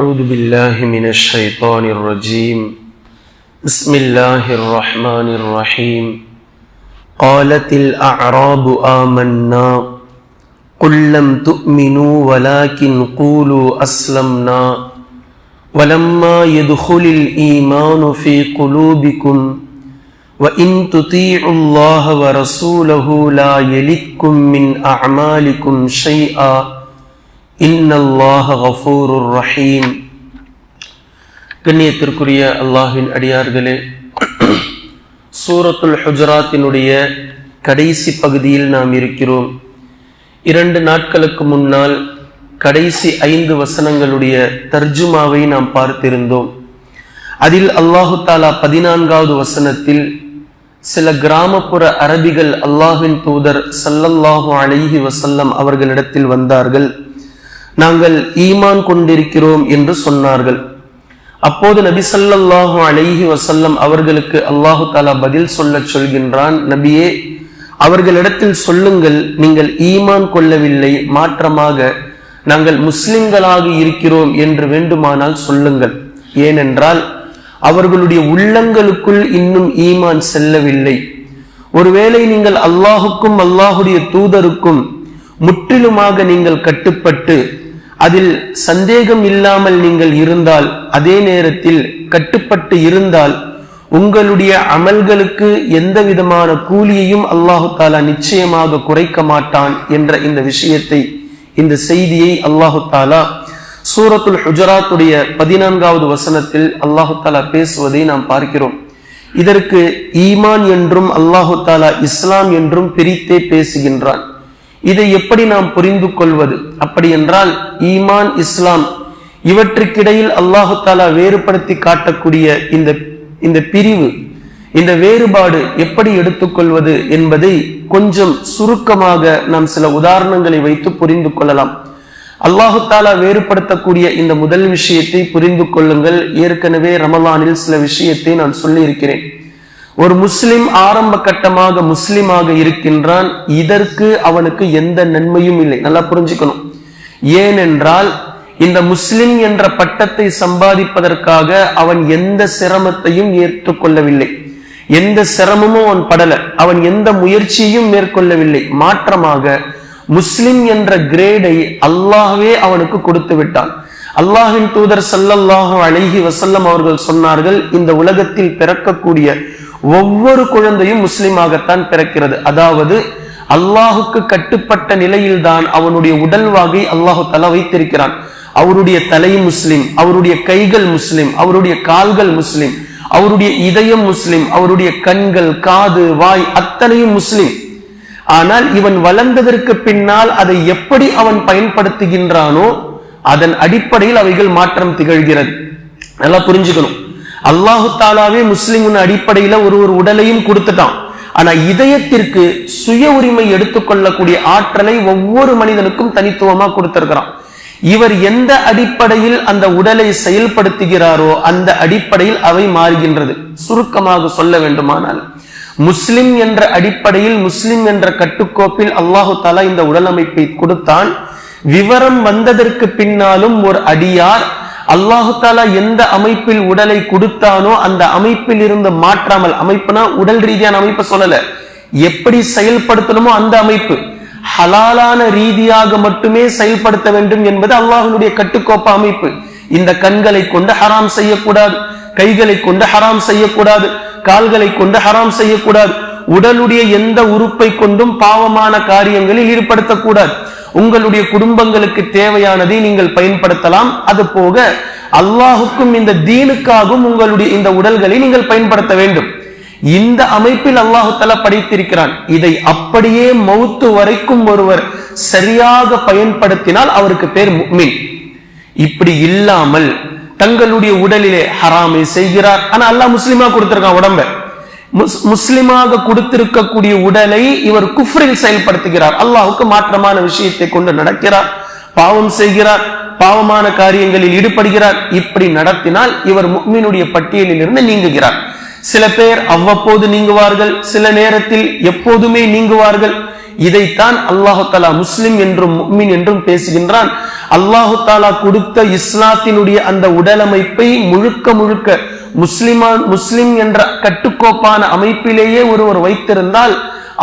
أعوذ بالله من الشيطان الرجيم. بسم الله الرحمن الرحيم. قالت الأعراب آمنا. قل لم تؤمنوا ولكن قولوا أسلمنا. ولما يدخل الإيمان في قلوبكم وإن تطيعوا الله ورسوله لا يلدكم من أعمالكم شيئا. إن الله غفور رحيم கண்ணியத்திற்குரிய அல்லாஹின் அடியார்களே சூரத்துல் ஹுஜராத்தினுடைய கடைசி பகுதியில் நாம் இருக்கிறோம் இரண்டு நாட்களுக்கு முன்னால் கடைசி ஐந்து வசனங்களுடைய தர்ஜுமாவை நாம் பார்த்திருந்தோம் அதில் அல்லாஹு தாலா பதினான்காவது வசனத்தில் சில கிராமப்புற அரபிகள் அல்லாஹின் தூதர் சல்லல்லாஹு அலைஹி வசல்லம் அவர்களிடத்தில் வந்தார்கள் நாங்கள் ஈமான் கொண்டிருக்கிறோம் என்று சொன்னார்கள். அப்போது நபி சல்லாஹூ அலைஹி வசல்லம் அவர்களுக்கு அல்லாஹு தாலா பதில் சொல்ல சொல்கின்றான். நபியே அவர்களிடத்தில் சொல்லுங்கள் நீங்கள் ஈமான் கொள்ளவில்லை மாற்றமாக நாங்கள் முஸ்லிம்களாக இருக்கிறோம் என்று வேண்டுமானால் சொல்லுங்கள். ஏனென்றால் அவர்களுடைய உள்ளங்களுக்குள் இன்னும் ஈமான் செல்லவில்லை. ஒருவேளை நீங்கள் அல்லாஹுக்கும் அல்லாஹுடைய தூதருக்கும் முற்றிலுமாக நீங்கள் கட்டுப்பட்டு அதில் சந்தேகம் இல்லாமல் நீங்கள் இருந்தால் அதே நேரத்தில் கட்டுப்பட்டு இருந்தால் உங்களுடைய அமல்களுக்கு எந்த விதமான கூலியையும் அல்லாஹு தாலா நிச்சயமாக குறைக்க மாட்டான் என்ற இந்த விஷயத்தை இந்த செய்தியை அல்லாஹு தாலா சூரத்துல் ஹுஜராத்துடைய பதினான்காவது வசனத்தில் அல்லாஹு தாலா பேசுவதை நாம் பார்க்கிறோம். இதற்கு ஈமான் என்றும் அல்லாஹு தாலா இஸ்லாம் என்றும் பிரித்தே பேசுகின்றான். இதை எப்படி நாம் புரிந்து கொள்வது? அப்படி என்றால் ஈமான் இஸ்லாம் இவற்றுக்கிடையில் அல்லாஹு தாலா வேறுபடுத்தி காட்டக்கூடிய இந்த இந்த பிரிவு இந்த வேறுபாடு எப்படி எடுத்துக்கொள்வது என்பதை கொஞ்சம் சுருக்கமாக நாம் சில உதாரணங்களை வைத்து புரிந்து கொள்ளலாம். அல்லாஹு தாலா வேறுபடுத்தக்கூடிய இந்த முதல் விஷயத்தை புரிந்து கொள்ளுங்கள். ஏற்கனவே ரமலானில் சில விஷயத்தை நான் சொல்லி இருக்கிறேன் ஒரு முஸ்லிம் ஆரம்ப கட்டமாக முஸ்லிமாக இருக்கின்றான் இதற்கு அவனுக்கு எந்த நன்மையும் இல்லை. நல்லா புரிஞ்சுக்கணும். ஏனென்றால் இந்த முஸ்லிம் என்ற பட்டத்தை சம்பாதிப்பதற்காக அவன் எந்த சிரமத்தையும் ஏற்றுக்கொள்ளவில்லை. எந்த சிரமமும் அவன் படல. அவன் எந்த முயற்சியும் மேற்கொள்ளவில்லை. மாற்றமாக முஸ்லிம் என்ற கிரேடை அல்லாஹ்வே அவனுக்கு கொடுத்து விட்டான். அல்லாஹின் தூதர் சல்லல்லாஹு அழகி வசல்லம் அவர்கள் சொன்னார்கள் இந்த உலகத்தில் பிறக்கக்கூடிய ஒவ்வொரு குழந்தையும் முஸ்லிமாகத்தான் பிறக்கிறது. அதாவது அல்லாஹுக்கு கட்டுப்பட்ட நிலையில்தான் அவனுடைய உடல் வாகை அல்லாஹு தலா வைத்திருக்கிறான். அவருடைய தலை முஸ்லிம் அவருடைய கைகள் முஸ்லிம் அவருடைய கால்கள் முஸ்லிம் அவருடைய இதயம் முஸ்லிம் அவருடைய கண்கள் காது வாய் அத்தனையும் முஸ்லிம். ஆனால் இவன் வளர்ந்ததற்கு பின்னால் அதை எப்படி அவன் பயன்படுத்துகின்றானோ அதன் அடிப்படையில் அவைகள் மாற்றம் திகழ்கிறது. நல்லா புரிஞ்சுக்கணும். அல்லாஹு தாலாவே முஸ்லிமின் அடிப்படையில ஒரு ஒரு உடலையும் கொடுத்துட்டான். ஆனா இதயத்திற்கு சுய உரிமை எடுத்துக்கொள்ளக்கூடிய ஆற்றலை ஒவ்வொரு மனிதனுக்கும் தனித்துவமா கொடுத்திருக்கிறான். இவர் எந்த அடிப்படையில் அந்த உடலை செயல்படுத்துகிறாரோ அந்த அடிப்படையில் அவை மாறுகின்றது. சுருக்கமாக சொல்ல வேண்டுமானால் முஸ்லிம் என்ற அடிப்படையில் முஸ்லிம் என்ற கட்டுக்கோப்பில் அல்லாஹு தாலா இந்த உடல் அமைப்பை கொடுத்தான். விவரம் வந்ததற்கு பின்னாலும் ஒரு அடியார் அல்லாஹுத்தாலா எந்த அமைப்பில் உடலை கொடுத்தானோ அந்த அமைப்பில் இருந்து மாற்றாமல் அமைப்புனா உடல் ரீதியான அமைப்பு சொல்லல. எப்படி செயல்படுத்தணுமோ அந்த அமைப்பு. ஹலாலான ரீதியாக மட்டுமே செயல்படுத்த வேண்டும் என்பது அல்லாஹனுடைய கட்டுக்கோப்ப அமைப்பு. இந்த கண்களை கொண்டு ஹராம் செய்யக்கூடாது கைகளை கொண்டு ஹராம் செய்யக்கூடாது கால்களை கொண்டு ஹராம் செய்யக்கூடாது. உடலுடைய எந்த உறுப்பை கொண்டும் பாவமான காரியங்களில் ஈடுபடுத்தக்கூடாது. உங்களுடைய குடும்பங்களுக்கு தேவையானதை நீங்கள் பயன்படுத்தலாம். அது போக அல்லாஹுக்கும் இந்த தீனுக்காகவும் உங்களுடைய இந்த உடல்களை நீங்கள் பயன்படுத்த வேண்டும். இந்த அமைப்பில் அல்லாஹு தலா படைத்திருக்கிறான் இதை அப்படியே மௌத்து வரைக்கும் ஒருவர் சரியாக பயன்படுத்தினால் அவருக்கு பேர் முக்மின். இப்படி இல்லாமல் தங்களுடைய உடலிலே ஹராமை செய்கிறார். ஆனா அல்லாஹ் முஸ்லீமா கொடுத்திருக்கான் உடம்ப. முஸ்லிமாக கொடுத்திருக்கக்கூடிய உடலை இவர் குஃப்ரில் செயல்படுத்துகிறார். அல்லாஹுக்கு மாற்றமான விஷயத்தை கொண்டு நடக்கிறார். பாவம் செய்கிறார். பாவமான காரியங்களில் ஈடுபடுகிறார். இப்படி நடத்தினால் இவர் முக்மீனுடைய பட்டியலில் இருந்து நீங்குகிறார். சில பேர் அவ்வப்போது நீங்குவார்கள். சில நேரத்தில் எப்போதுமே நீங்குவார்கள். இதைத்தான் அல்லாஹு தாலா முஸ்லிம் என்றும் முக்மின் என்றும் பேசுகின்றான். அல்லாஹு தாலா கொடுத்த இஸ்லாத்தினுடைய அந்த உடலமைப்பை முழுக்க முழுக்க முஸ்லிமான் முஸ்லிம் என்ற கட்டுக்கோப்பான அமைப்பிலேயே ஒருவர் வைத்திருந்தால்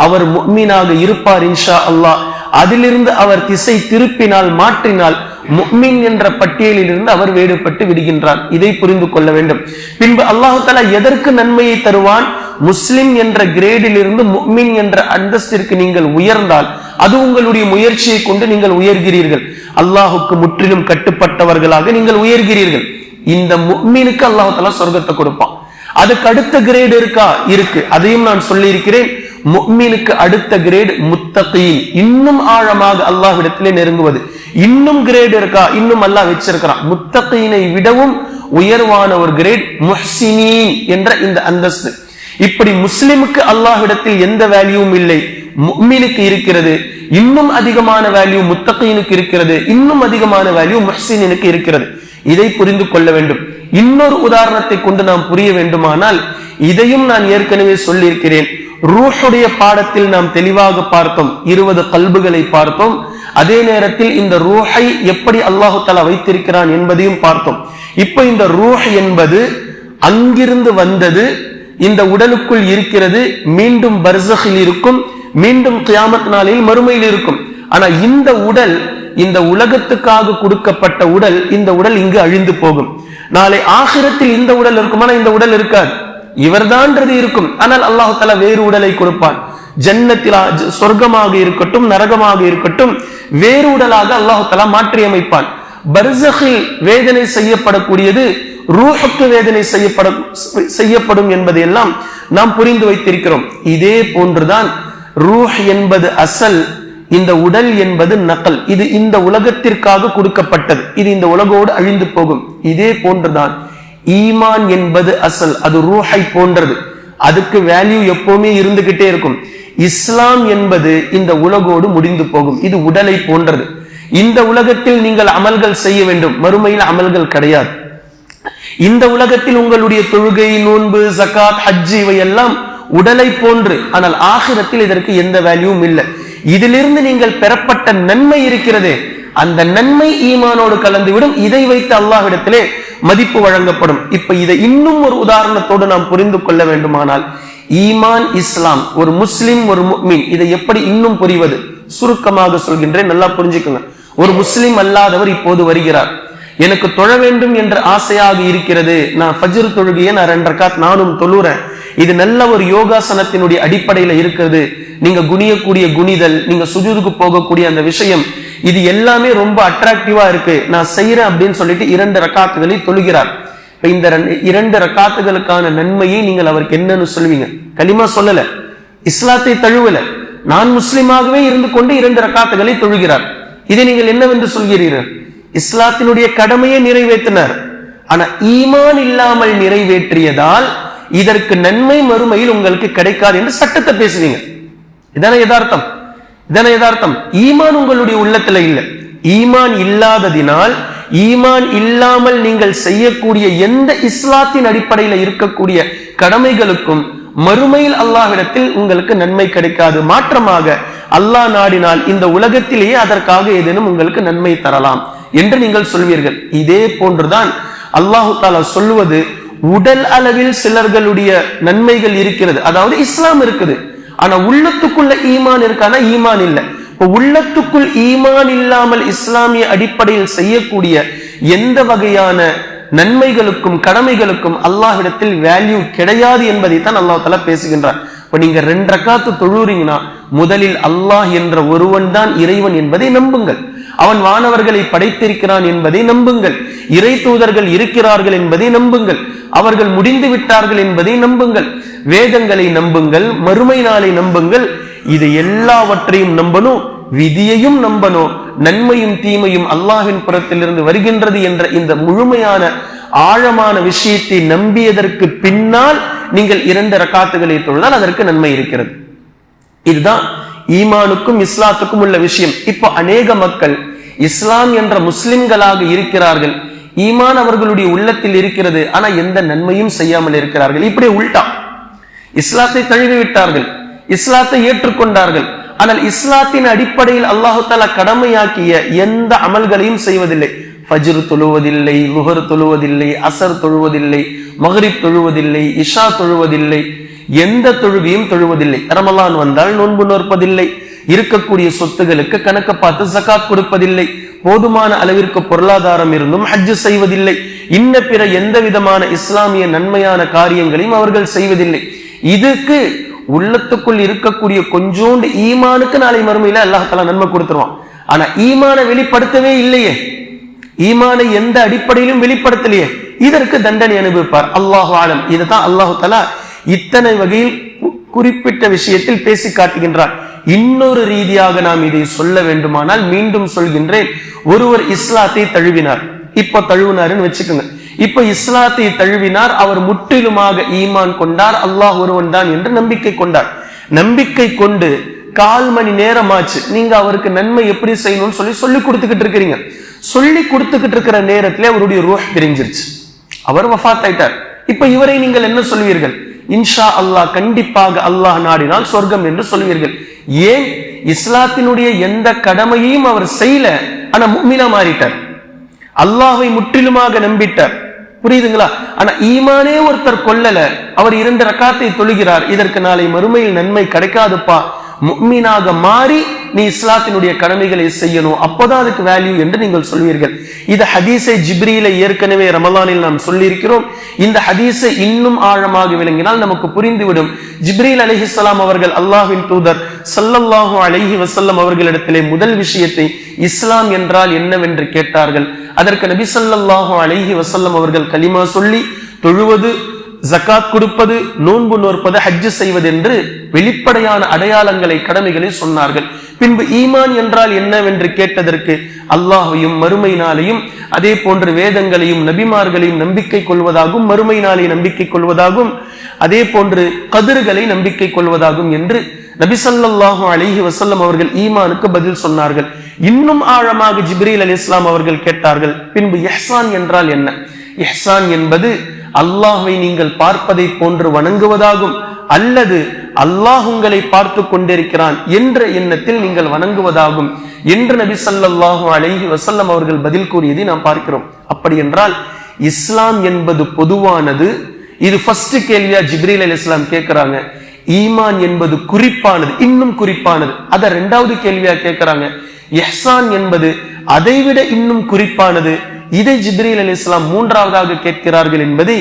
அவர் முக்மீனாக இருப்பார் இன்ஷா அல்லாஹ். அதிலிருந்து அவர் திசை திருப்பினால் மாற்றினால் முக்மின் என்ற பட்டியலில் இருந்து அவர் வேறுபட்டு விடுகின்றார். இதை புரிந்து கொள்ள வேண்டும். பின்பு அல்லாஹு தாலா எதற்கு நன்மையை தருவான்? முஸ்லிம் என்ற கிரேடில் இருந்து முக்மின் என்ற அந்தஸ்திற்கு நீங்கள் உயர்ந்தால் அது உங்களுடைய முயற்சியை கொண்டு நீங்கள் உயர்கிறீர்கள். அல்லாஹுக்கு முற்றிலும் கட்டுப்பட்டவர்களாக நீங்கள் உயர்கிறீர்கள். இந்த முக்மீனுக்கு அல்லாஹால சொர்க்கத்தை கொடுப்பான். அதுக்கு அடுத்த கிரேடு இருக்கா? இருக்கு. அதையும் நான் சொல்லி இருக்கிறேன் முக்மீனுக்கு அடுத்த கிரேடு முத்தகையில் இன்னும் ஆழமாக அல்லாஹ்விடத்திலே நெருங்குவது. இன்னும் கிரேடு இருக்கா? இன்னும் அல்லாஹ் வச்சிருக்கிறான். முத்தகையினை விடவும் உயர்வான ஒரு கிரேட் முஹ்சினீன் என்ற இந்த அந்தஸ்து. இப்படி முஸ்லிமுக்கு அல்லாஹ்விடத்தில் எந்த வேல்யூவும் இல்லை. முக்மீனுக்கு இருக்கிறது. இன்னும் அதிகமான வேல்யூ முத்தகையினுக்கு இருக்கிறது. இன்னும் அதிகமான வேல்யூ முஹ்சினுக்கு இருக்கிறது. இதை புரிந்து கொள்ள வேண்டும். இன்னொரு உதாரணத்தை கொண்டு நாம் புரிய வேண்டுமானால் இதையும் நான் ஏற்கனவே சொல்லியிருக்கிறேன். ரூஹுடைய பாடத்தில் நாம் தெளிவாக பார்த்தோம் இருபது கல்புகளை பார்த்தோம். அதே நேரத்தில் இந்த ரூஹை எப்படி அல்லாஹு தலா வைத்திருக்கிறான் என்பதையும் பார்த்தோம். இப்ப இந்த ரூஹ் என்பது அங்கிருந்து வந்தது இந்த உடலுக்குள் இருக்கிறது மீண்டும் பர்சகில் இருக்கும் மீண்டும் கியாமத் நாளில் மறுமையில் இருக்கும். ஆனா இந்த உடல் இந்த உலகத்துக்காக கொடுக்கப்பட்ட உடல் இந்த உடல் இங்கு அழிந்து போகும். நாளை ஆகிரத்தில் இந்த உடல் இருக்குமானா இந்த உடல் இருக்காது. இவர்தான்றது இருக்கும் ஆனால் அல்லாஹு தலா வேறு உடலை கொடுப்பான். ஜன்னத்தில் சொர்க்கமாக இருக்கட்டும் நரகமாக இருக்கட்டும் வேறு உடலாக அல்லாஹு தலா மாற்றியமைப்பான். பர்சகில் வேதனை செய்யப்படக்கூடியது ரூஹுக்கு வேதனை செய்யப்பட செய்யப்படும் என்பதையெல்லாம் நாம் புரிந்து வைத்திருக்கிறோம். இதே போன்றுதான் ரூஹ் என்பது அசல் இந்த உடல் என்பது நக்கல் இது இந்த உலகத்திற்காக கொடுக்கப்பட்டது. இது இந்த உலகோடு அழிந்து போகும். இதே போன்றுதான். ஈமான் என்பது அசல். அது ரூஹை போன்றது. அதுக்கு வேல்யூ எப்பவுமே இருந்துகிட்டே இருக்கும். இஸ்லாம் என்பது இந்த உலகோடு முடிந்து போகும். இது உடலை போன்றது. இந்த உலகத்தில் நீங்கள் அமல்கள் செய்ய வேண்டும். மறுமையில் அமல்கள் கிடையாது. இந்த உலகத்தில் உங்களுடைய தொழுகை நோன்பு ஜக்காத் ஹஜ் இவை எல்லாம் உடலை போன்று. ஆனால் ஆகிரத்தில் இதற்கு எந்த வேல்யூவும் இல்லை. இதிலிருந்து நீங்கள் பெறப்பட்ட நன்மை இருக்கிறதே. அந்த நன்மை ஈமானோடு கலந்துவிடும். இதை வைத்து அல்லாஹ்விடத்திலே மதிப்பு வழங்கப்படும். இப்ப இதை இன்னும் ஒரு உதாரணத்தோடு நாம் புரிந்து கொள்ள வேண்டுமானால் ஈமான் இஸ்லாம் ஒரு முஸ்லிம் ஒரு மீன் இதை எப்படி இன்னும் புரிவது? சுருக்கமாக சொல்கின்றேன் நல்லா புரிஞ்சுக்கோங்க. ஒரு முஸ்லிம் அல்லாதவர் இப்போது வருகிறார். எனக்கு தொழ வேண்டும் என்ற ஆசையாக இருக்கிறது. நான் ஃபஜ்ர் தொழுகையை நான் ரெண்டரை காத் நானும் தொழுறேன். இது நல்ல ஒரு யோகாசனத்தினுடைய அடிப்படையில இருக்கிறது. நீங்க குனியக்கூடிய குனிதல் நீங்க சுஜூதுக்கு போகக்கூடிய அந்த விஷயம் இது எல்லாமே ரொம்ப அட்ராக்டிவா இருக்கு. நான் செய்யறேன் அப்படின்னு சொல்லிட்டு இரண்டு ரக்காத்துகளை தொழுகிறார். இப்ப இந்த ரெண்டு- இரண்டு ரக்காத்துகளுக்கான நன்மையை நீங்கள் அவருக்கு என்னன்னு சொல்லுவீங்க. களிமா சொல்லல. இஸ்லாத்தை தழுவல. நான் முஸ்லிமாகவே இருந்து கொண்டு இரண்டு ரக்காத்துகளை தொழுகிறார். இதை நீங்கள் என்னவென்று சொல்கிறீர்கள்? இஸ்லாத்தினுடைய கடமையை நிறைவேற்றினார். ஆனா ஈமான் இல்லாமல் நிறைவேற்றியதால் இதற்கு நன்மை மறுமையில் உங்களுக்கு கிடைக்காது என்று சட்டத்தை பேசுவீங்க. இதான யதார்த்தம். இதான யதார்த்தம். ஈமான் உங்களுடைய உள்ளத்துல இல்லை. ஈமான் இல்லாததினால் ஈமான் இல்லாமல் நீங்கள் செய்யக்கூடிய எந்த இஸ்லாத்தின் அடிப்படையில இருக்கக்கூடிய கடமைகளுக்கும் மறுமையில் அல்லாஹிடத்தில் உங்களுக்கு நன்மை கிடைக்காது. மாற்றமாக அல்லாஹ் நாடினால் இந்த உலகத்திலேயே அதற்காக ஏதேனும் உங்களுக்கு நன்மை தரலாம் என்று நீங்கள் சொல்வீர்கள். இதே போன்றுதான் அல்லாஹு தாலா சொல்லுவது உடல் அளவில் சிலர்களுடைய நன்மைகள் இருக்கிறது. அதாவது இஸ்லாம் இருக்குது. ஆனா உள்ளத்துக்குள்ள ஈமான் இருக்கானா? ஈமான் இல்ல. உள்ளத்துக்குள் ஈமான் இல்லாமல் இஸ்லாமிய அடிப்படையில் செய்யக்கூடிய எந்த வகையான நன்மைகளுக்கும் கடமைகளுக்கும் அல்லாஹிடத்தில் வேல்யூ கிடையாது என்பதை தான் அல்லாஹ் தலா பேசுகின்றார் இப்ப நீங்க ரெண்டு ரக்காத்து தொழுறீங்கன்னா முதலில் அல்லாஹ் என்ற ஒருவன் தான் இறைவன் என்பதை நம்புங்கள். அவன் வானவர்களை படைத்திருக்கிறான் என்பதை நம்புங்கள். இறை தூதர்கள் இருக்கிறார்கள் என்பதை நம்புங்கள். அவர்கள் முடிந்து விட்டார்கள் என்பதை நம்புங்கள். வேதங்களை நம்புங்கள் மறுமை நாளை நம்புங்கள். இது எல்லாவற்றையும் நம்பணும் விதியையும் நம்பணும் நன்மையும் தீமையும் அல்லாஹின் புறத்திலிருந்து வருகின்றது என்ற இந்த முழுமையான ஆழமான விஷயத்தை நம்பியதற்கு பின்னால் நீங்கள் இரண்டு ரக்காத்துகளை தொழுதால் அதற்கு நன்மை இருக்கிறது. இதுதான் ஈமானுக்கும் இஸ்லாத்துக்கும் உள்ள விஷயம். இப்போ அநேக மக்கள் இஸ்லாம் என்ற முஸ்லிம்களாக இருக்கிறார்கள். ஈமான் அவர்களுடைய உள்ளத்தில் இருக்கிறது. ஆனா எந்த நன்மையும் செய்யாமல் இருக்கிறார்கள். இப்படி உள்டா. இஸ்லாத்தை தழுவி விட்டார்கள் இஸ்லாத்தை ஏற்றுக்கொண்டார்கள். ஆனால் இஸ்லாத்தின் அடிப்படையில் அல்லாஹு தாலா கடமையாக்கிய எந்த அமல்களையும் செய்வதில்லை. ஃபஜ்ர் தொழுவதில்லை லுஹர் தொழுவதில்லை அசர் தொழுவதில்லை மஹரிப் தொழுவதில்லை இஷா தொழுவதில்லை. எந்த தொழுகையும் தொழுவதில்லை. ரமலான் வந்தால் நோன்பு நோற்பதில்லை. இருக்கக்கூடிய சொத்துகளுக்கு கணக்கு பார்த்து சகாத் கொடுப்பதில்லை. போதுமான அளவிற்கு பொருளாதாரம் இருந்தும் ஹஜ்ஜு செய்வதில்லை. இன்ன பிற எந்த விதமான இஸ்லாமிய நன்மையான காரியங்களையும் அவர்கள் செய்வதில்லை. இதுக்கு உள்ளத்துக்குள் இருக்கக்கூடிய கொஞ்சோண்டு ஈமானுக்கு நாளை மறுமையில அல்லாஹ் தலா நன்மை கொடுத்துருவான். ஆனா ஈமானை வெளிப்படுத்தவே இல்லையே. ஈமானை எந்த அடிப்படையிலும் வெளிப்படுத்தலையே. இதற்கு தண்டனை அனுபவிப்பார். அல்லாஹு ஆலம். இதுதான் அல்லாஹு தலா இத்தனை வகையில் குறிப்பிட்ட விஷயத்தில் பேசி காட்டுகின்றார். இன்னொரு ரீதியாக நாம் இதை சொல்ல வேண்டுமானால் மீண்டும் சொல்கின்றேன். ஒருவர் இஸ்லாத்தை தழுவினார். இப்ப தழுவினாருன்னு வச்சுக்கோங்க. இப்ப இஸ்லாத்தை தழுவினார் அவர் முற்றிலுமாக ஈமான் கொண்டார் அல்லாஹ் ஒருவன் தான் என்று நம்பிக்கை கொண்டார். நம்பிக்கை கொண்டு கால் மணி நேரம் ஆச்சு நீங்க அவருக்கு நன்மை எப்படி செய்யணும்னு சொல்லி சொல்லி கொடுத்துக்கிட்டு இருக்கிறீங்க. சொல்லி கொடுத்துக்கிட்டு இருக்கிற நேரத்திலே அவருடைய ரூஹ் பிரிஞ்சிருச்சு. அவர் வஃபாத் ஆயிட்டார். இப்ப இவரை நீங்கள் என்ன சொல்வீர்கள்? இன்ஷா அல்லாஹ் கண்டிப்பாக அல்லாஹ் நாடினால் சொர்க்கம் என்று சொல்வீர்கள். ஏன்? இஸ்லாத்தினுடைய எந்த கடமையையும் அவர் செய்யல. ஆனா மும்மினா மாறிட்டார். அல்லாஹை முற்றிலுமாக நம்பிட்டார். புரியுதுங்களா? ஆனா ஈமானே ஒருத்தர் கொல்லல. அவர் இரண்டு ரக்காத்தை தொழுகிறார். இதற்கு நாளை மறுமையில் நன்மை கிடைக்காதுப்பா. முக்மீனாக மாறி நீ இஸ்லாத்தினுடைய கடமைகளை செய்யணும். அப்போதான் அதுக்கு வேல்யூ என்று நீங்கள் சொல்வீர்கள். இது ஹதீஸை ஜிப்ரியில ஏற்கனவே ரமலானில் நாம் சொல்லியிருக்கிறோம். இந்த ஹதீஸை இன்னும் ஆழமாக விளங்கினால் நமக்கு புரிந்துவிடும். ஜிப்ரீல் அலிஹிஸ்லாம் அவர்கள் அல்லாஹின் தூதர் சல்லல்லாஹு அலஹி வசல்லம் அவர்களிடத்திலே முதல் விஷயத்தை இஸ்லாம் என்றால் என்னவென்று கேட்டார்கள். அதற்கு நபி சல்லல்லாஹு அலஹி வசல்லம் அவர்கள் கலிமா சொல்லி தொழுவது ஜகாத் கொடுப்பது நோன்பு நோற்பது ஹஜ்ஜு செய்வது என்று வெளிப்படையான அடையாளங்களை கடமைகளை சொன்னார்கள். பின்பு ஈமான் என்றால் என்னவென்று கேட்டதற்கு அல்லாஹையும் மறுமை நாளையும் அதே போன்று வேதங்களையும் நபிமார்களையும் நம்பிக்கை கொள்வதாகவும் மறுமை நாளை நம்பிக்கை கொள்வதாகும் அதே போன்று கதிர்களை நம்பிக்கை கொள்வதாகும் என்று நபி அழகி வசல்லம் அவர்கள் ஈமானுக்கு பதில் சொன்னார்கள். இன்னும் ஆழமாக ஜிப்ரீல் அலி இஸ்லாம் அவர்கள் கேட்டார்கள். பின்பு எஹ்சான் என்றால் என்ன? எஹ்சான் என்பது அல்லாஹை நீங்கள் பார்ப்பதை போன்று வணங்குவதாகும் அல்லது அல்லாஹ் உங்களை பார்த்து கொண்டிருக்கிறான் என்ற எண்ணத்தில் நீங்கள் வணங்குவதாகும் என்று நபி சல்லாஹூ அலஹி வசல்லம் அவர்கள் பதில் கூறியதை நாம் பார்க்கிறோம். அப்படி என்றால் இஸ்லாம் என்பது பொதுவானது. இது ஃபர்ஸ்ட் கேள்வியா ஜிப்ரீல் அலி இஸ்லாம் கேட்கிறாங்க. ஈமான் என்பது குறிப்பானது இன்னும் குறிப்பானது. அதை ரெண்டாவது கேள்வியா கேட்கிறாங்க. எஹ்சான் என்பது அதைவிட இன்னும் குறிப்பானது. இதை ஜிப்ரீல் அலி இஸ்லாம் மூன்றாவதாக கேட்கிறார்கள் என்பதை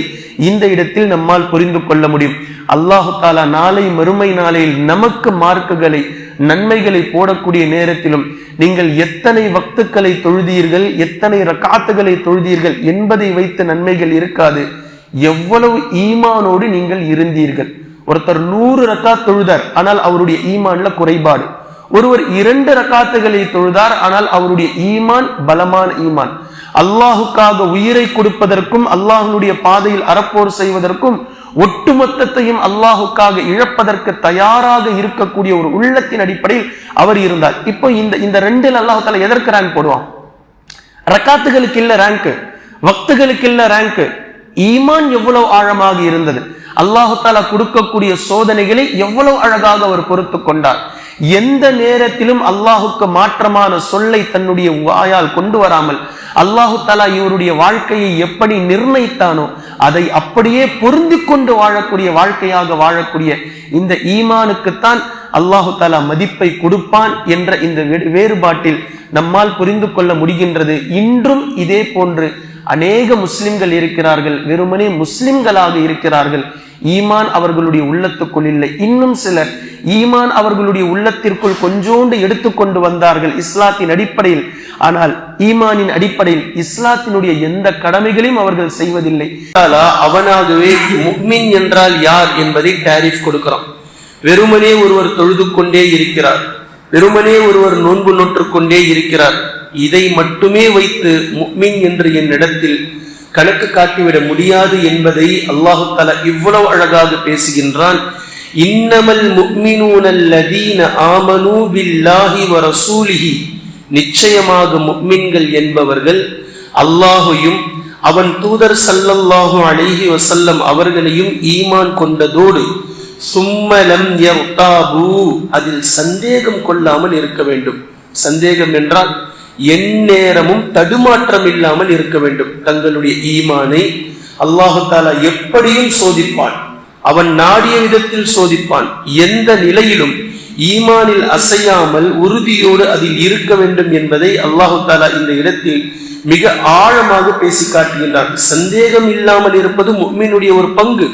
இந்த இடத்தில் நம்மால் புரிந்து கொள்ள முடியும். அல்லாஹு தாலா நாளை மறுமை நாளையில் நமக்கு மார்க்குகளை நன்மைகளை போடக்கூடிய நேரத்திலும் நீங்கள் எத்தனை வக்துக்களை தொழுதீர்கள் எத்தனை ரக்காத்துகளை தொழுதீர்கள் என்பதை வைத்து நன்மைகள் இருக்காது. எவ்வளவு ஈமானோடு நீங்கள் இருந்தீர்கள். ஒருத்தர் நூறு ரக்கா தொழுதார் ஆனால் அவருடைய ஈமான்ல குறைபாடு. ஒருவர் இரண்டு ரக்காத்துகளை தொழுதார் ஆனால் அவருடைய ஈமான் பலமான ஈமான். அல்லாஹுக்காக உயிரை கொடுப்பதற்கும் அல்லாஹ்வுடைய பாதையில் அறப்போர் செய்வதற்கும் ஒட்டுமொத்தத்தையும் அல்லாஹுக்காக இழப்பதற்கு தயாராக இருக்கக்கூடிய ஒரு உள்ளத்தின் அடிப்படையில் அவர் இருந்தார். இப்போ இந்த இந்த ரெண்டில் அல்லாஹு தாலா எதற்கு ரேங்க் போடுவான்? ரக்காத்துகளுக்கு இல்ல ரேங்க் வக்துகளுக்கு இல்ல ரேங்க் ஈமான் எவ்வளவு ஆழமாக இருந்தது? அல்லாஹு தாலா கொடுக்கக்கூடிய சோதனைகளை எவ்வளவு அழகாக அவர் பொறுத்து கொண்டார். எந்த நேரத்திலும் அல்லாஹுக்கு மாற்றமான சொல்லை தன்னுடைய வாயால் கொண்டு வராமல் அல்லாஹு தாலா இவருடைய வாழ்க்கையை எப்படி நிர்ணயித்தானோ அதை அப்படியே பொருந்தி கொண்டு வாழக்கூடிய வாழ்க்கையாக வாழக்கூடிய இந்த ஈமானுக்குத்தான் அல்லாஹு தாலா மதிப்பை கொடுப்பான் என்ற இந்த வேறுபாட்டில் நம்மால் புரிந்து கொள்ள முடிகின்றது. இன்றும் இதே போன்று அநேக முஸ்லிம்கள் இருக்கிறார்கள் வெறுமனே முஸ்லிம்களாக இருக்கிறார்கள். ஈமான் அவர்களுடைய உள்ளத்துக்குள் இல்லை. இன்னும் சிலர் ஈமான் அவர்களுடைய உள்ளத்திற்குள் கொஞ்சோண்டு எடுத்துக்கொண்டு வந்தார்கள் இஸ்லாத்தின் அடிப்படையில். ஆனால் ஈமானின் அடிப்படையில் இஸ்லாத்தினுடைய எந்த கடமைகளையும் அவர்கள் செய்வதில்லை. அவனாகவே முக்மின் என்றால் யார் என்பதை டாரிஃப் கொடுக்கிறான் வெறுமனே ஒருவர் தொழுது கொண்டே இருக்கிறார். வெறுமனே ஒருவர் நோன்பு நோற்று கொண்டே இருக்கிறார். இதை மட்டுமே வைத்து முக்மின் என்று என்னிடத்தில் கணக்கு காட்டிவிட முடியாது என்பதை அல்லாஹு தலா இவ்வளவு அழகாக பேசுகின்றான். இன்னமல் முக்மினூனல்லதீன ஆமனூ பில்லாஹி வரசூலிஹி நிச்சயமாக முக்மின்கள் என்பவர்கள் அல்லாஹையும் அவன் தூதர் சல்லல்லாஹு அழகி வசல்லம் அவர்களையும் ஈமான் கொண்டதோடு சும்மலம் அதில் சந்தேகம் கொள்ளாமல் இருக்க வேண்டும். சந்தேகம் என்றால் எந்நேரமும் தடுமாற்றம் இல்லாமல் இருக்க வேண்டும். தங்களுடைய ஈமானை அல்லாஹு தாலா எப்படியும் சோதிப்பான். அவன் நாடிய விதத்தில் சோதிப்பான். எந்த நிலையிலும் ஈமானில் அசையாமல் உறுதியோடு அதில் இருக்க வேண்டும் என்பதை அல்லாஹு தாலா இந்த இடத்தில் மிக ஆழமாக பேசி காட்டுகின்றான் சந்தேகம் இல்லாமல் இருப்பது முக்மினுடைய ஒரு பங்கு.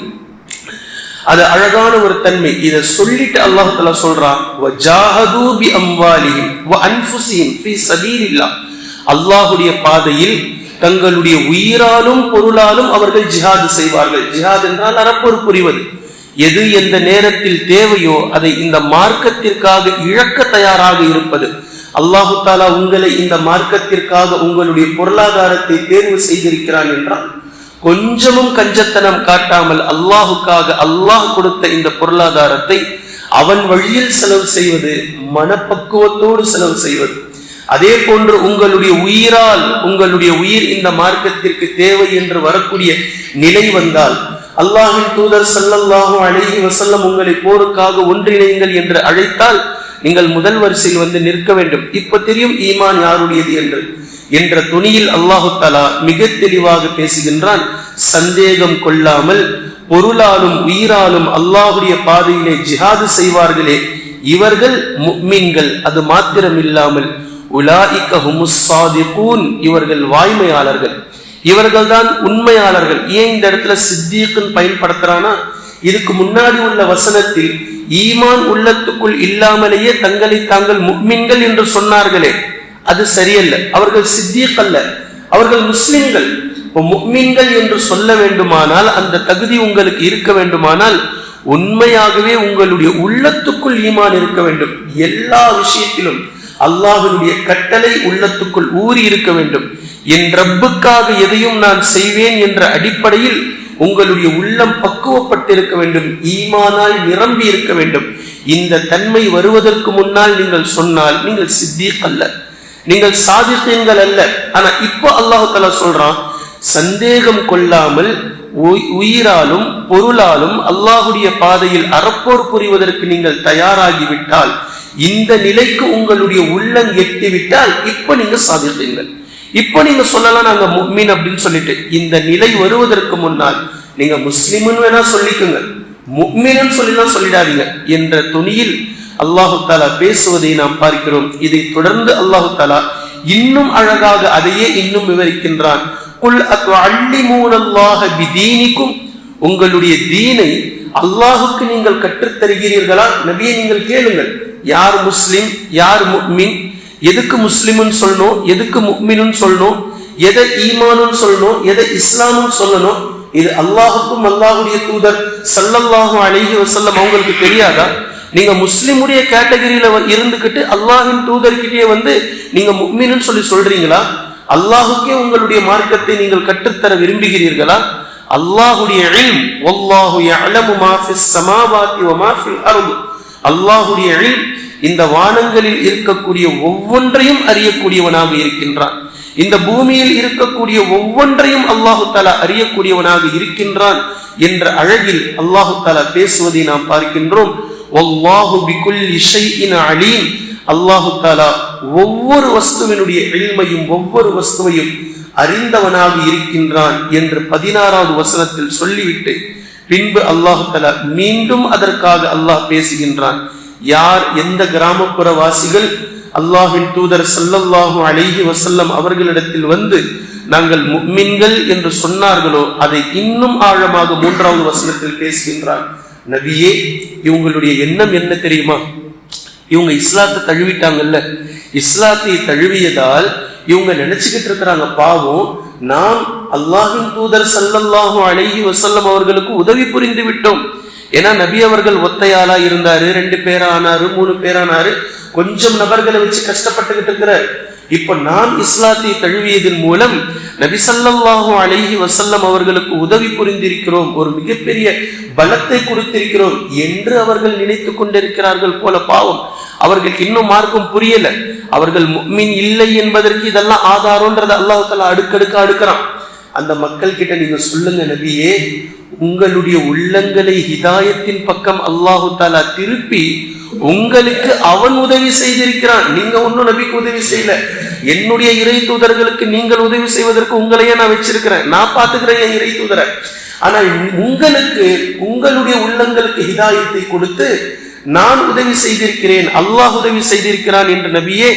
அது அழகான ஒரு தன்மை. இதை சொல்லிட்டு அல்லாஹால சொல்றான் அல்லாஹுடைய வ பாதையில் தங்களுடைய உயிராலும் பொருளாலும் அவர்கள் ஜிஹாது செய்வார்கள். ஜிஹாத் என்றால் அறப்போர் புரிவது எது எந்த நேரத்தில் தேவையோ அதை இந்த மார்க்கத்திற்காக இழக்க தயாராக இருப்பது. அல்லாஹு தாலா உங்களை இந்த மார்க்கத்திற்காக உங்களுடைய பொருளாதாரத்தை தேர்வு செய்திருக்கிறான் என்றான். கொஞ்சமும் கஞ்சத்தனம் காட்டாமல் அல்லாஹுக்காக அல்லாஹ் கொடுத்த இந்த பொருளாதாரத்தை அவன் வழியில் செலவு செய்வது மனப்பக்குவத்தோடு செலவு செய்வது. அதே போன்று உங்களுடைய உயிரால் உங்களுடைய உயிர் இந்த மார்க்கத்திற்கு தேவை என்று வரக்கூடிய நிலை வந்தால் அல்லாஹின் தூதர் ஸல்லல்லாஹு அழகி வசல்லம் உங்களை போருக்காக ஒன்றிணையுங்கள் என்று அழைத்தால் நீங்கள் முதல் வரிசையில் வந்து நிற்க வேண்டும். இப்ப தெரியும் ஈமான் யாருடையது என்று. என்ற துணியில் அல்லாஹு தலா மிக தெளிவாக பேசுகின்றான். சந்தேகம் கொள்ளாமல் பொருளாலும் உயிராலும் அல்லாஹுடைய பாதையிலே ஜிஹாது செய்வார்களே. இவர்கள் முக்மீன்கள். அது மாத்திரம் இல்லாமல் இவர்கள் வாய்மையாளர்கள் இவர்கள் வாய்மையாளர்கள். இவர்கள்தான் உண்மையாளர்கள். ஏன் இந்த இடத்துல சித்தீக்குன்னு பயன்படுத்துறானா இதுக்கு முன்னாடி உள்ள வசனத்தில் ஈமான் உள்ளத்துக்குள் இல்லாமலேயே தங்களை தாங்கள் முக்மீன்கள் என்று சொன்னார்களே. அது சரியல்ல. அவர்கள் சித்தியக்கல்ல அவர்கள் முஸ்லிம்கள். முக்மீன்கள் என்று சொல்ல வேண்டுமானால் அந்த தகுதி உங்களுக்கு இருக்க வேண்டுமானால் உண்மையாகவே உங்களுடைய உள்ளத்துக்குள் ஈமான் இருக்க வேண்டும். எல்லா விஷயத்திலும் அல்லாஹனுடைய கட்டளை உள்ளத்துக்குள் ஊறி இருக்க வேண்டும். என் ரப்புக்காக எதையும் நான் செய்வேன் என்ற அடிப்படையில் உங்களுடைய உள்ளம் பக்குவப்பட்டிருக்க வேண்டும். ஈமானால் நிரம்பி இருக்க வேண்டும். இந்த தன்மை வருவதற்கு முன்னால் நீங்கள் சொன்னால் நீங்கள் சித்தீக் அல்ல நீங்கள் சாதித்தீங்கள் அல்ல. ஆனா இப்போ அல்லாஹால சொல்றான் சந்தேகம் கொள்ளாமல் உய்- உயிராலும் பொருளாலும் அல்லாஹுடைய பாதையில் அறப்போர் புரிவதற்கு நீங்கள் தயாராகிவிட்டால் இந்த நிலைக்கு உங்களுடைய உள்ளம் எட்டிவிட்டால் இப்ப நீங்க சாதித்தீங்கள் இப்ப நீங்க சொல்லலாம் நாங்க முக்மீன் அப்படின்னு சொல்லிட்டு இந்த நிலை வருவதற்கு முன்னால் நீங்க முஸ்லிம்னு வேணா சொல்லிக்குங்க. முக்மீன் சொல்லிலாம் சொல்லிடாதீங்க. என்ற துணியில் அல்லாஹு தாலா பேசுவதை நாம் பார்க்கிறோம். இதை தொடர்ந்து அல்லாஹு தாலா இன்னும் அழகாக அதையே இன்னும் விவரிக்கின்றான். உங்களுடைய தீனை அல்லாஹுக்கு நீங்கள் கற்றுத் தருகிறீர்களா நபியை நீங்கள் கேளுங்கள். யார் முஸ்லிம் யார் முக்மின் எதுக்கு முஸ்லிம்னு சொல்லணும் எதுக்கு முக்மின்னு சொல்லணும் எதை ஈமானுன்னு சொல்லணும் எதை இஸ்லாமும் சொல்லணும்? இது அல்லாஹுக்கும் அல்லாஹுடைய தூதர் சல்லல்லாஹும் அழகி வசல்லம் அவங்களுக்கு தெரியாதா? நீங்க முஸ்லிமுடைய கேட்டகரியில இருந்துகிட்டு அல்லாஹின் தூதர்கிட்டே வந்து நீங்க முக்மின்னு சொல்லி சொல்றீங்களா? அல்லாஹுக்கே உங்களுடைய மார்க்கத்தை நீங்கள் கற்றுத்தர விரும்புகிறீர்களா? அல்லாஹுடைய இல்ம் வல்லாஹு யஅலமு மா ஃபிஸ் ஸமாவாதி வ மா ஃபில் அல்லாஹுடைய இல்ம் இந்த வானங்களில் இருக்கக்கூடிய ஒவ்வொன்றையும் அறியக்கூடியவனாக இருக்கின்றான். இந்த பூமியில் இருக்கக்கூடிய ஒவ்வொன்றையும் அல்லாஹு தாலா அறியக்கூடியவனாக இருக்கின்றான் என்ற அழகில் அல்லாஹு தாலா பேசுவதை நாம் பார்க்கின்றோம். வல்லாஹு பிகுல்லி ஷைஇன் அலீம் அல்லாஹு தாலா ஒவ்வொரு வஸ்துவினுடைய எளிமையும் ஒவ்வொரு வஸ்துவையும் அறிந்தவனாக இருக்கின்றான் என்று பதினாறாவது வசனத்தில் சொல்லிவிட்டு பின்பு அல்லாஹு தலா மீண்டும் அதற்காக அல்லாஹ் பேசுகின்றான். யார் எந்த கிராமப்புற வாசிகள் அல்லாஹின் தூதர் சல்லல்லாஹு அழகி வசல்லம் அவர்களிடத்தில் வந்து நாங்கள் முக்மின்கள் என்று சொன்னார்களோ அதை இன்னும் ஆழமாக மூன்றாவது வசனத்தில் பேசுகின்றான். நபியே இவங்களுடைய எண்ணம் என்ன தெரியுமா? இவங்க இஸ்லாத்தை தழுவிட்டாங்கல்ல. இஸ்லாத்தை தழுவியதால் இவங்க நினைச்சுக்கிட்டு இருக்கிறாங்க. பாவம் நாம் அல்லாஹின் தூதர் சல்லல்லாஹும் அழகி வசல்லம் அவர்களுக்கு உதவி புரிந்து விட்டோம். ஏன்னா நபி அவர்கள் ஒத்தையாளா இருந்தாரு ரெண்டு பேரா ஆனாரு மூணு பேரானாரு. கொஞ்சம் நபர்களை வச்சு கஷ்டப்பட்டுக்கிட்டு இருக்கிறார். இப்ப நாம் இஸ்லாத்தை தழுவியதன் மூலம் நபி ஸல்லல்லாஹு வசல்லம் அவர்களுக்கு உதவி புரிந்திருக்கிறோம் ஒரு மிகப்பெரிய பலத்தை கொடுத்திருக்கிறோம் என்று அவர்கள் நினைத்து கொண்டிருக்கிறார்கள் போல பாவம். அவர்களுக்கு இன்னும் மார்க்கம் புரியல. அவர்கள் மின் இல்லை என்பதற்கு இதெல்லாம் ஆதாரம்ன்றதை அல்லாஹால அடுக்கடுக்க அடுக்கிறான். அந்த மக்கள் கிட்ட நீங்க சொல்லுங்க நபியே உங்களுடைய உள்ளங்களை ஹிதாயத்தின் பக்கம் அல்லாஹு தாலா திருப்பி உங்களுக்கு அவன் உதவி செய்திருக்கிறான். நீங்க ஒன்னும் நபிக்கு உதவி செய்யல. என்னுடைய இறை தூதர்களுக்கு நீங்கள் உதவி செய்வதற்கு உங்களையே நான் வச்சிருக்கிறேன். நான் பாத்துக்கிறேன் என் இறை தூதரை. ஆனால் உங்களுக்கு உங்களுடைய உள்ளங்களுக்கு ஹிதாயத்தை கொடுத்து நான் உதவி செய்திருக்கிறேன் அல்லாஹ் உதவி செய்திருக்கிறான் என்ற நபியே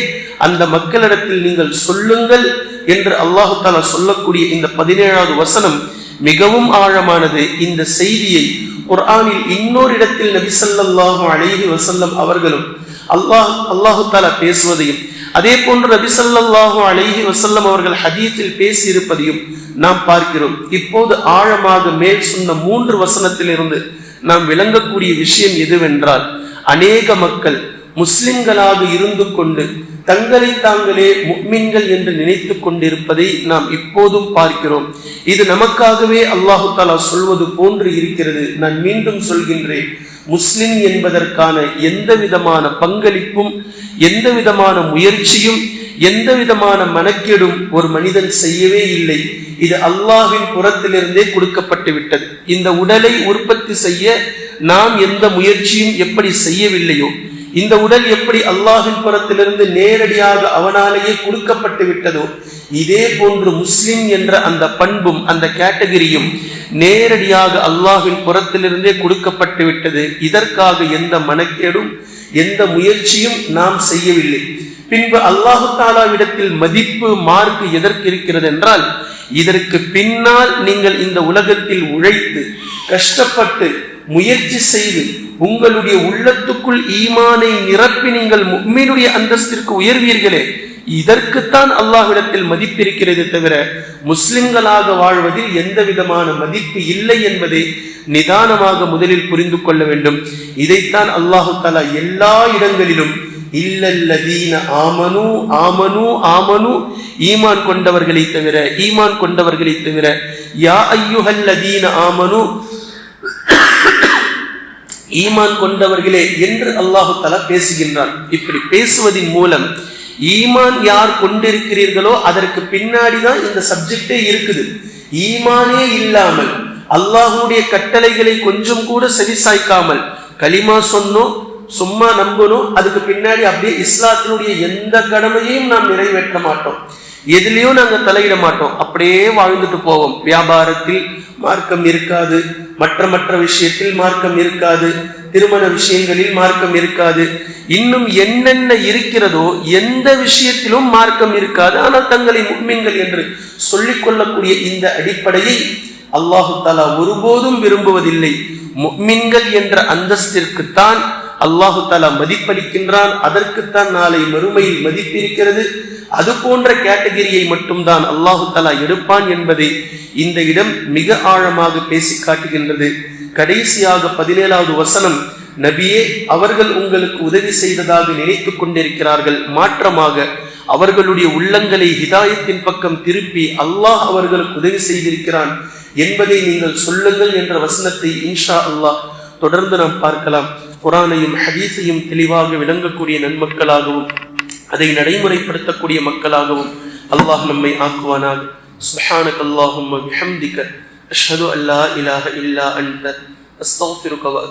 அந்த மக்களிடத்தில் நீங்கள் சொல்லுங்கள். என்று அல்லாஹு தாலா சொல்லக்கூடிய இந்த பதினேழாவது வசனம் மிகவும் ஆழமானது. இந்த செய்தியை குர்ஆனில் இன்னொரு இடத்தில் நபி ஸல்லல்லாஹு வசல்லம் அவர்களும் அல்லாஹ் அல்லாஹு தாலா பேசுவதையும் அதே போன்று நபி ஸல்லல்லாஹு அழகி வசல்லம் அவர்கள் ஹதீத்தில் பேசியிருப்பதையும் நாம் பார்க்கிறோம். இப்போது ஆழமாக மேல் சொன்ன மூன்று வசனத்திலிருந்து நாம் விளங்கக்கூடிய விஷயம் எதுவென்றால் அநேக மக்கள் முஸ்லிம்களாக இருந்து கொண்டு தங்களை தாங்களே முக்மின்கள் என்று நினைத்து கொண்டிருப்பதை நாம் இப்போதும் பார்க்கிறோம். இது நமக்காகவே அல்லாஹு தாலா சொல்வது போன்று இருக்கிறது. நான் மீண்டும் சொல்கின்றேன். முஸ்லிம் என்பதற்கான எந்த விதமான பங்களிப்பும் எந்த விதமான முயற்சியும் எந்த விதமான மனக்கேடும் ஒரு மனிதன் செய்யவே இல்லை. இது அல்லாஹின் புறத்திலிருந்தே கொடுக்கப்பட்டு விட்டது. இந்த உடலை உற்பத்தி செய்ய நாம் எந்த முயற்சியும் எப்படி செய்யவில்லையோ இந்த உடல் எப்படி அல்லாஹின் புறத்திலிருந்து நேரடியாக அவனாலேயே கொடுக்கப்பட்டு விட்டதோ இதே போன்று முஸ்லிம் என்ற அந்த பண்பும் அந்த கேட்டகரியும் நேரடியாக அல்லாஹின் புறத்திலிருந்தே கொடுக்கப்பட்டு விட்டது. இதற்காக எந்த மனக்கேடும் எந்த முயற்சியும் நாம் செய்யவில்லை. பின்பு அல்லாஹு தாலாவிடத்தில் மதிப்பு மார்க்கு எதற்கு இருக்கிறது என்றால் இதற்கு பின்னால் நீங்கள் இந்த உலகத்தில் உழைத்து கஷ்டப்பட்டு முயற்சி செய்து உங்களுடைய உள்ளத்துக்குள் ஈமானை நிரப்பி நீங்கள் முக்மீனுடைய அந்தஸ்திற்கு உயர்வீர்களே இதற்குத்தான் அல்லாஹ்விடத்தில் மதிப்பிருக்கிறது தவிர முஸ்லிம்களாக வாழ்வதில் எந்த விதமான மதிப்பு இல்லை என்பதை நிதானமாக முதலில் புரிந்து கொள்ள வேண்டும். இதைத்தான் அல்லாஹு தாலா எல்லா இடங்களிலும் இல்லல்லதீன ஆமனு ஆமனு ஆமனு ஈமான் கொண்டவர்களை தவிர ஈமான் கொண்டவர்களை தவிர யா ஐயுஹல்லதீன ஆமனு ஈமான் கொண்டவர்களே என்று அல்லாஹு தலா பேசுகின்றான். இப்படி பேசுவதின் மூலம் ஈமான் யார் கொண்டிருக்கிறீர்களோ அதற்கு பின்னாடி தான் இந்த சப்ஜெக்டே இருக்குது. ஈமானே இல்லாமல் அல்லாஹுடைய கட்டளைகளை கொஞ்சம் கூட செவிசாய்க்காமல் களிமா சொன்னோம் சும்மா நம்பணும் அதுக்கு பின்னாடி அப்படியே இஸ்லாத்தினுடைய எந்த கடமையையும் நாம் நிறைவேற்ற மாட்டோம். எதுலேயும் நாங்கள் தலையிட மாட்டோம். அப்படியே வாழ்ந்துட்டு போவோம். வியாபாரத்தில் மார்க்கம் இருக்காது. மற்ற மற்ற விஷயத்தில் மார்க்கம் இருக்காது. திருமண விஷயங்களில் மார்க்கம் இருக்காது. இன்னும் என்னென்ன இருக்கிறதோ எந்த விஷயத்திலும் மார்க்கம் இருக்காது. ஆனால் தங்களை முக்மீன்கள் என்று சொல்லிக் கொள்ளக்கூடிய இந்த அடிப்படையை அல்லாஹு தாலா ஒருபோதும் விரும்புவதில்லை. முக்மின்கள் என்ற அந்தஸ்திற்குத்தான் அல்லாஹு தாலா மதிப்பளிக்கின்றான். அதற்குத்தான் நாளை மறுமையில் மதிப்பிருக்கிறது. அது போன்ற கேட்டகிரியை மட்டும்தான் அல்லாஹு தாலா எடுப்பான் என்பதை இந்த இடம் மிக ஆழமாக பேசி காட்டுகின்றது. கடைசியாக பதினேழாவது வசனம் நபியே அவர்கள் உங்களுக்கு உதவி செய்ததாக நினைத்துக் கொண்டிருக்கிறார்கள். மாற்றமாக அவர்களுடைய உள்ளங்களை ஹிதாயத்தின் பக்கம் திருப்பி அல்லாஹ் அவர்களுக்கு உதவி செய்திருக்கிறான். என்பதை நீங்கள் சொல்லுங்கள் என்ற வசனத்தை இன்ஷா அல்லாஹ் தொடர்ந்து நாம் பார்க்கலாம். குரானையும் ஹதீஸையும் தெளிவாக விளங்கக்கூடிய நன்மக்களாகவும் அதை நடைமுறைப்படுத்தக்கூடிய மக்களாகவும் அல்லாஹ் நம்மை ஆக்குவானாக. சுப்ஹானக அல்லாஹும்ம பிஹம்திக அஷ்ஹது அல்லா இலாஹ இல்லா அன்த அஸ்தக்ஃபிருக வ